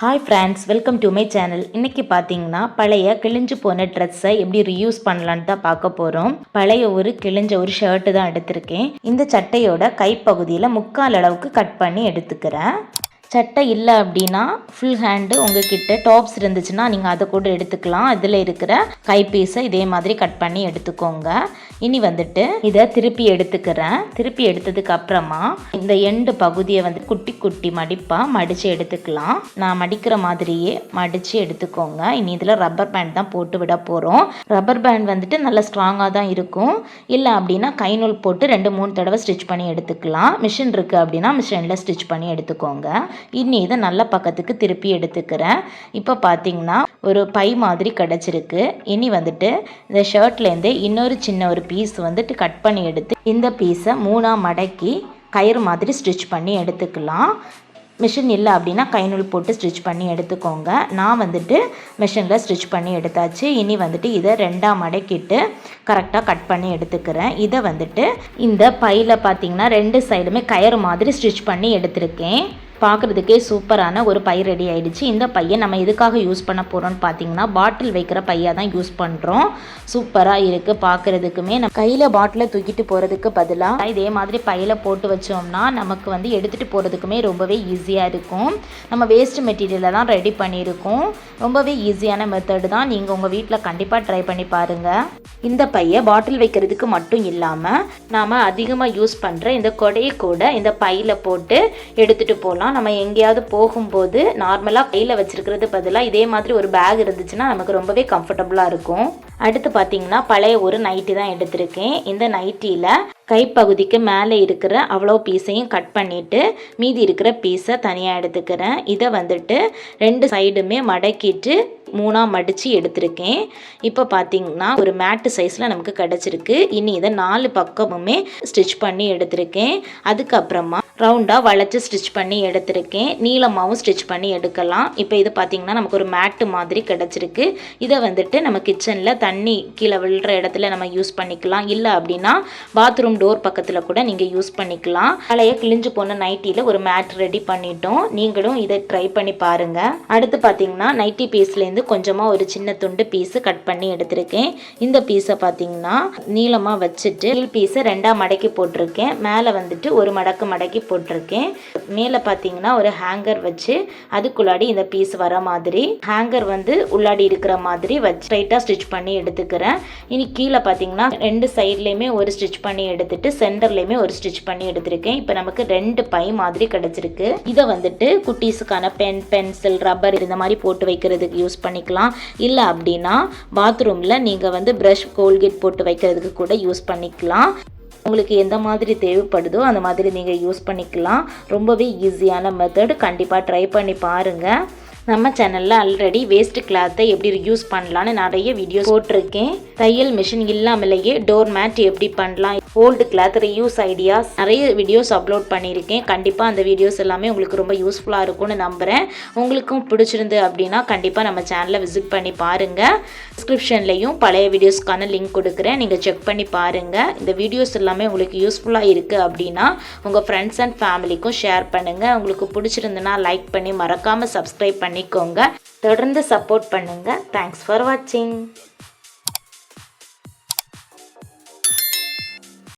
Hi friends welcome to my channel இன்னைக்கு பார்த்தீங்கன்னா பழைய கிழிஞ்சு போன ட்ரெஸ்ஸை எப்படி ரீயூஸ் பண்ணலான்னு தான் பார்க்க போகிறோம் பழைய ஒரு கிழிஞ்ச ஒரு ஷர்ட்டு தான் எடுத்திருக்கேன். இந்த சட்டையோட கைப்பகுதியில் முக்கால் அளவுக்கு கட் பண்ணி எடுத்துக்கிறேன். சட்டை இல்லை அப்படின்னா ஃபுல் ஹேண்டு உங்ககிட்ட டாப்ஸ் இருந்துச்சுன்னா நீங்கள் அதை கூட எடுத்துக்கலாம். இதில் இருக்கிற கைப்பீஸை இதே மாதிரி கட் பண்ணி எடுத்துக்கோங்க. இனி வந்துட்டு இதை திருப்பி எடுத்துக்கிறேன். திருப்பி எடுத்ததுக்கு அப்புறமா இந்த எண்டு பகுதியை வந்து குட்டி குட்டி மடிப்பாக மடித்து எடுத்துக்கலாம். நான் மடிக்கிற மாதிரியே மடித்து எடுத்துக்கோங்க. இனி இதில் ரப்பர் பேண்ட் தான் போட்டு விட போகிறோம் ரப்பர் பேண்ட் வந்துட்டு நல்லா ஸ்ட்ராங்காக தான் இருக்கும். இல்லை அப்படின்னா கை நூல் போட்டு ரெண்டு மூணு தடவை ஸ்டிச் பண்ணி எடுத்துக்கலாம். மிஷின் இருக்குது அப்படின்னா மிஷினில் ஸ்டிச் பண்ணி எடுத்துக்கோங்க. இன்னி இதை நல்ல பக்கத்துக்கு திருப்பி எடுத்துக்கிறேன். இப்போ பார்த்தீங்கன்னா ஒரு பை மாதிரி கிடச்சிருக்கு. இனி வந்துட்டு இந்த ஷர்ட்லேருந்து இன்னொரு சின்ன ஒரு பீஸ் வந்துட்டு கட் பண்ணி எடுத்து இந்த பீஸை மூணாக மடக்கி கயிறு மாதிரி ஸ்டிச் பண்ணி எடுத்துக்கலாம். மிஷின் இல்லை அப்படின்னா கைநூல் போட்டு ஸ்டிச் பண்ணி எடுத்துக்கோங்க. நான் வந்துட்டு மிஷினில் ஸ்டிச் பண்ணி எடுத்தாச்சு. இனி வந்துட்டு இதை ரெண்டாக மடக்கிட்டு கரெக்டாக கட் பண்ணி எடுத்துக்கிறேன். இதை வந்துட்டு இந்த பையில் பார்த்தீங்கன்னா ரெண்டு சைடுமே கயிறு மாதிரி ஸ்டிச் பண்ணி எடுத்திருக்கேன். பார்க்குறதுக்கே சூப்பரான ஒரு பை ரெடி ஆகிடுச்சு இந்த பையை நம்ம எதுக்காக யூஸ் பண்ண போகிறோம்னு பார்த்தீங்கன்னா பாட்டில் வைக்கிற பையாக தான் யூஸ் பண்ணுறோம் சூப்பராக இருக்குது பார்க்குறதுக்குமே நம்ம கையில் பாட்டிலை தூக்கிட்டு போகிறதுக்கு பதிலாக இதே மாதிரி பையில் போட்டு வச்சோம்னா நமக்கு வந்து எடுத்துகிட்டு போகிறதுக்குமே ரொம்பவே ஈஸியாக இருக்கும். நம்ம வேஸ்ட் மெட்டீரியலை தான் ரெடி பண்ணியிருக்கோம். ரொம்பவே ஈஸியான மெத்தடு தான். நீங்கள் உங்கள் வீட்டில் கண்டிப்பாக ட்ரை பண்ணி பாருங்கள் இந்த பையை பாட்டில் வைக்கிறதுக்கு மட்டும் இல்லாமல் நாம் அதிகமாக யூஸ் பண்ணுற இந்த கொடையை கூட இந்த பையில் போட்டு எடுத்துகிட்டு போகலாம் நம்ம எங்கேயாவது போகும்போது நார்மலாக கையில் வச்சுருக்கிறது பதிலாக இதே மாதிரி ஒரு பேக் இருந்துச்சுன்னா நமக்கு ரொம்பவே கம்ஃபர்டபுளாக இருக்கும். அடுத்து பார்த்தீங்கன்னா பழைய ஒரு நைட்டி தான் எடுத்திருக்கேன். இந்த நைட்டியில் கைப்பகுதிக்கு மேலே இருக்கிற அவ்வளோ பீஸையும் கட் பண்ணிவிட்டு மீதி இருக்கிற பீஸை தனியாக எடுத்துக்கிறேன். இதை வந்துட்டு ரெண்டு சைடுமே மடக்கிட்டு மூணாக மடித்து எடுத்திருக்கேன். இப்போ பார்த்தீங்கன்னா ஒரு மேட்டு சைஸில் நமக்கு கிடச்சிருக்கு. இனி இதை நாலு பக்கமுமே ஸ்டிச் பண்ணி எடுத்திருக்கேன். அதுக்கப்புறமா ரவுண்டாக வளைச்சி ஸ்டிச் பண்ணி எடுத்திருக்கேன். நீளமாகவும் ஸ்டிச் பண்ணி எடுக்கலாம். இப்போ இது பார்த்திங்கன்னா நமக்கு ஒரு மேட்டு மாதிரி கிடச்சிருக்கு. இதை வந்துட்டு நம்ம கிச்சனில் தண்ணி கீழே விழுற இடத்துல நம்ம யூஸ் பண்ணிக்கலாம். இல்லை அப்படின்னா பாத்ரூம் டோர் பக்கத்தில் கூட நீங்கள் யூஸ் பண்ணிக்கலாம். பழைய கிழிஞ்சு போன நைட்டியில் ஒரு மேட் ரெடி பண்ணிட்டோம். நீங்களும் இதை ட்ரை பண்ணி பாருங்கள் அடுத்து பார்த்தீங்கன்னா நைட்டி பீஸ்லேருந்து கொஞ்சமாக ஒரு சின்ன துண்டு பீஸு கட் பண்ணி எடுத்திருக்கேன். இந்த பீஸை பார்த்தீங்கன்னா நீளமாக வச்சுட்டு கீழ் பீஸை ரெண்டாக மடக்கி போட்டிருக்கேன். மேலே வந்துட்டு ஒரு மடக்கு மடக்கி போட்டிருக்கேன். மேலே பார்த்தீங்கன்னா ஒரு ஹேங்கர் வச்சு அதுக்குள்ளாடி இந்த பீஸ் வர மாதிரி. ஹேங்கர் வந்து உள்ளாடி இருக்கிற மாதிரி வச்சு ஸ்ட்ரைட்டாக ஸ்டிச் பண்ணி எடுத்துக்கிறேன். இனி கீழே பார்த்தீங்கன்னா ரெண்டு சைட்லேயுமே ஒரு ஸ்டிச் பண்ணி எடுத்துட்டு சென்டர்லேயுமே ஒரு ஸ்டிச் பண்ணி எடுத்திருக்கேன். இப்போ நமக்கு ரெண்டு பை மாதிரி கிடச்சிருக்கு. இதை வந்துட்டு குட்டீஸுக்கான பென் பென்சில் ரப்பர் இந்த மாதிரி போட்டு வைக்கிறதுக்கு யூஸ் பண்ணிக்கலாம். இல்லை அப்படின்னா பாத்ரூமில் நீங்கள் வந்து ப்ரஷ் கோல்கேட் போட்டு வைக்கிறதுக்கு கூட யூஸ் பண்ணிக்கலாம். உங்களுக்கு எந்த மாதிரி தேவைப்படுதோ அந்த மாதிரி நீங்கள் யூஸ் பண்ணிக்கலாம். ரொம்பவே ஈஸியான மெத்தட் கண்டிப்பாக ட்ரை பண்ணி பாருங்கள் நம்ம சேனலில் ஆல்ரெடி வேஸ்ட் கிளாத்தை எப்படி யூஸ் பண்ணலான்னு நிறைய வீடியோஸ் போட்டிருக்கேன். தையல் மிஷின் இல்லாமலேயே டோர் மேட் எப்படி பண்ணலாம். ஓல்டு கிளாத் ரீயூஸ் ஐடியாஸ் நிறைய வீடியோஸ் அப்லோட் பண்ணியிருக்கேன். கண்டிப்பாக அந்த வீடியோஸ் எல்லாமே உங்களுக்கு ரொம்ப யூஸ்ஃபுல்லாக இருக்கும்னு நம்புகிறேன் உங்களுக்கும் பிடிச்சிருந்து அப்படின்னா கண்டிப்பாக நம்ம சேனலை விசிட் பண்ணி பாருங்கள் டிஸ்கிரிப்ஷன்லேயும் பழைய வீடியோஸ்க்கான லிங்க் கொடுக்குறேன். நீங்கள் செக் பண்ணி பாருங்கள் இந்த வீடியோஸ் எல்லாமே உங்களுக்கு யூஸ்ஃபுல்லாக இருக்குது அப்படின்னா உங்கள் ஃப்ரெண்ட்ஸ் அண்ட் ஃபேமிலிக்கும் ஷேர் பண்ணுங்கள் உங்களுக்கு பிடிச்சிருந்துன்னா லைக் பண்ணி மறக்காமல் சப்ஸ்கிரைப் பண்ணிக்கோங்க. தொடர்ந்து சப்போர்ட் பண்ணுங்கள் தேங்க்ஸ் ஃபார் வாட்சிங்